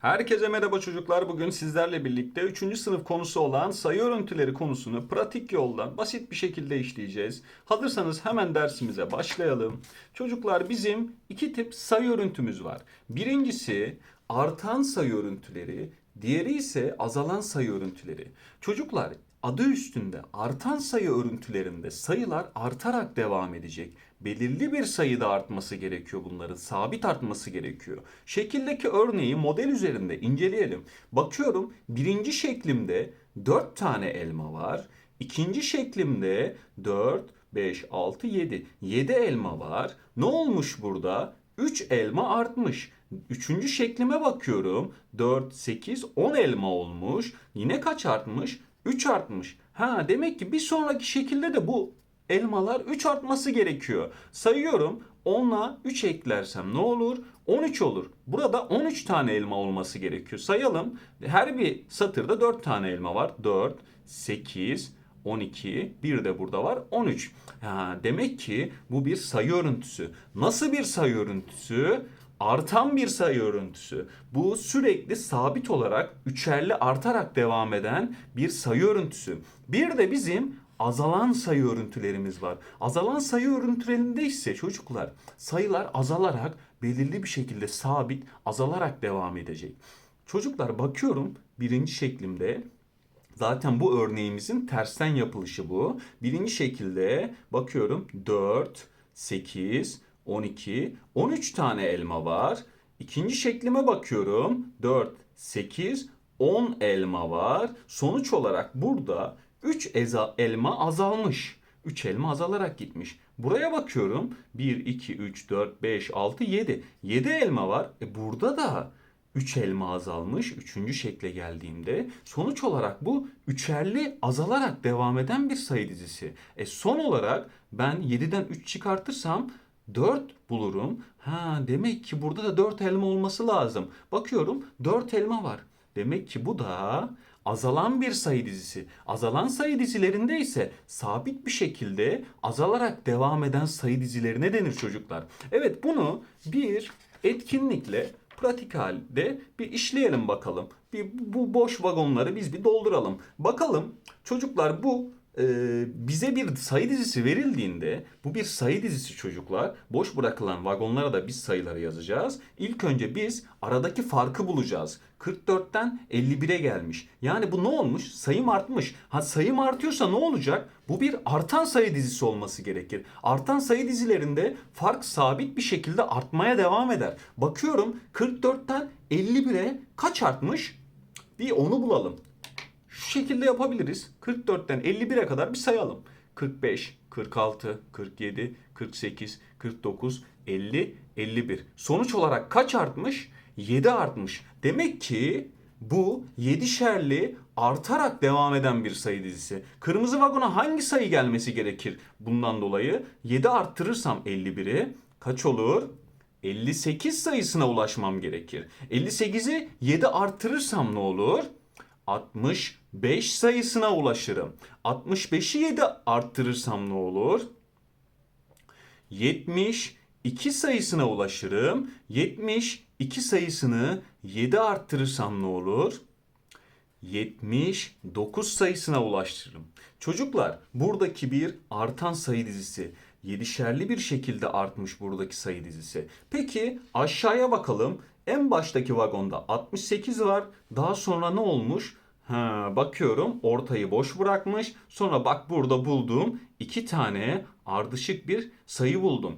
Herkese merhaba çocuklar. Bugün sizlerle birlikte 3. sınıf konusu olan sayı örüntüleri konusunu pratik yoldan basit bir şekilde işleyeceğiz. Hazırsanız hemen dersimize başlayalım. Çocuklar bizim iki tip sayı örüntümüz var. Birincisi artan sayı örüntüleri, diğeri ise azalan sayı örüntüleri. Çocuklar adı üstünde artan sayı örüntülerinde sayılar artarak devam edecek. Belirli bir sayıda artması gerekiyor bunların. Sabit artması gerekiyor. Şekildeki örneği model üzerinde inceleyelim. Bakıyorum birinci şeklimde 4 tane elma var. İkinci şeklimde 4, 5, 6, 7. 7 elma var. Ne olmuş burada? 3 elma artmış. Üçüncü şeklime bakıyorum. 4, 8, 10 elma olmuş. Yine kaç artmış? 3 artmış. Ha demek ki bir sonraki şekilde de bu elmalar 3 artması gerekiyor. Sayıyorum 10'la 3 eklersem ne olur? 13 olur. Burada 13 tane elma olması gerekiyor. Sayalım. Her bir satırda 4 tane elma var. 4, 8, 12, bir de burada var 13. Ha, demek ki bu bir sayı örüntüsü. Nasıl bir sayı örüntüsü? Artan bir sayı örüntüsü. Bu sürekli sabit olarak üçerli artarak devam eden bir sayı örüntüsü. Bir de bizim azalan sayı örüntülerimiz var. Azalan sayı örüntülerinde ise çocuklar sayılar azalarak belirli bir şekilde sabit azalarak devam edecek. Çocuklar bakıyorum birinci şeklimde Zaten bu örneğimizin tersten yapılışı bu. Birinci şekilde bakıyorum 4, 8, 12, 13 tane elma var. İkinci şeklime bakıyorum 4, 8, 10 elma var. Sonuç olarak burada 3 elma azalmış. 3 elma azalarak gitmiş. Buraya bakıyorum 1, 2, 3, 4, 5, 6, 7. 7 elma var. E burada da 3 elma azalmış. Üçüncü şekle geldiğimde sonuç olarak bu üçerli azalarak devam eden bir sayı dizisi. E son olarak ben 7'den 3 çıkartırsam 4 bulurum. Ha demek ki burada da 4 elma olması lazım. Bakıyorum 4 elma var. Demek ki bu da azalan bir sayı dizisi. Azalan sayı dizilerinde ise sabit bir şekilde azalarak devam eden sayı dizilerine denir çocuklar. Evet bunu bir etkinlikle pratik halde bir işleyelim bakalım. Bir bu boş vagonları biz bir dolduralım. Bakalım çocuklar bu e, bize bir sayı dizisi verildiğinde bu bir sayı dizisi çocuklar. Boş bırakılan vagonlara da biz sayıları yazacağız. İlk önce biz aradaki farkı bulacağız. 44'ten 51'e gelmiş. Yani bu ne olmuş? Sayım artmış. Ha sayım artıyorsa ne olacak? Bu bir artan sayı dizisi olması gerekir. Artan sayı dizilerinde fark sabit bir şekilde artmaya devam eder. Bakıyorum 44'ten 51'e kaç artmış? Bir onu bulalım. Şu şekilde yapabiliriz. 44'ten 51'e kadar bir sayalım. 45, 46, 47, 48, 49, 50, 51. Sonuç olarak kaç artmış? 7 artmış. Demek ki bu 7'şerli artarak devam eden bir sayı dizisi. Kırmızı vagona hangi sayı gelmesi gerekir bundan dolayı? 7 arttırırsam 51'i kaç olur? 58 sayısına ulaşmam gerekir. 58'i 7 arttırırsam ne olur? 65 sayısına ulaşırım. 65'i 7 arttırırsam ne olur? 72 sayısına ulaşırım. 72 sayısını 7 arttırırsam ne olur? 79 sayısına ulaştırırım. Çocuklar buradaki bir artan sayı dizisi. Yedişerli bir şekilde artmış buradaki sayı dizisi. Peki aşağıya bakalım. En baştaki vagonda 68 var. Daha sonra ne olmuş? Ha, bakıyorum ortayı boş bırakmış. Sonra bak burada bulduğum iki tane ardışık bir sayı buldum.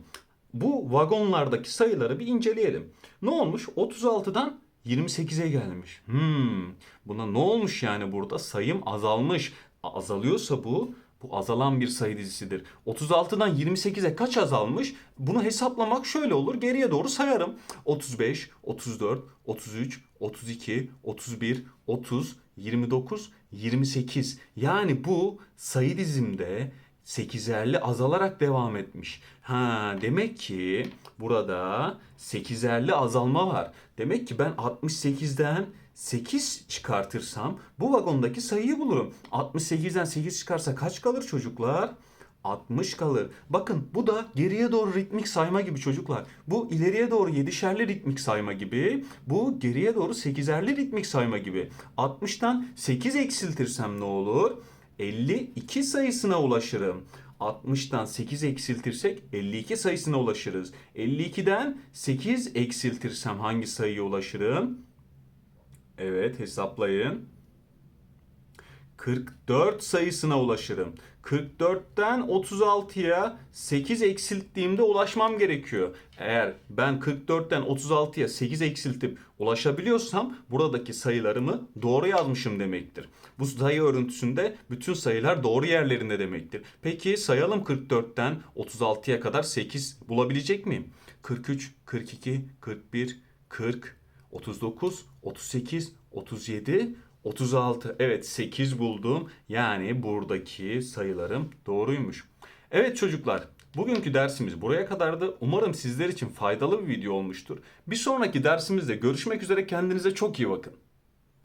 Bu vagonlardaki sayıları bir inceleyelim. Ne olmuş? 36'dan 28'e gelmiş. Hmm, buna ne olmuş yani burada? Sayım azalmış. Azalıyorsa bu bu azalan bir sayı dizisidir. 36'dan 28'e kaç azalmış? Bunu hesaplamak şöyle olur. Geriye doğru sayarım. 35, 34, 33, 32, 31, 30, 29, 28. Yani bu sayı dizimde 8'erli azalarak devam etmiş. Ha demek ki burada 8'erli azalma var. Demek ki ben 68'den 8 çıkartırsam bu vagondaki sayıyı bulurum. 68'den 8 çıkarsa kaç kalır çocuklar? 60 kalır. Bakın bu da geriye doğru ritmik sayma gibi çocuklar. Bu ileriye doğru 7'şerli ritmik sayma gibi. Bu geriye doğru 8'erli ritmik sayma gibi. 60'tan 8 eksiltirsem ne olur? 52 sayısına ulaşırım. 60'tan 8 eksiltirsek 52 sayısına ulaşırız. 52'den 8 eksiltirsem hangi sayıya ulaşırım? Evet hesaplayın. 44 sayısına ulaşırım. 44'ten 36'ya 8 eksilttiğimde ulaşmam gerekiyor. Eğer ben 44'ten 36'ya 8 eksiltip ulaşabiliyorsam buradaki sayılarımı doğru yazmışım demektir. Bu sayı örüntüsünde bütün sayılar doğru yerlerinde demektir. Peki sayalım 44'ten 36'ya kadar 8 bulabilecek miyim? 43, 42, 41, 40, 39, 38, 37, 36. Evet 8 buldum. Yani buradaki sayılarım doğruymuş. Evet çocuklar bugünkü dersimiz buraya kadardı. Umarım sizler için faydalı bir video olmuştur. Bir sonraki dersimizde görüşmek üzere kendinize çok iyi bakın.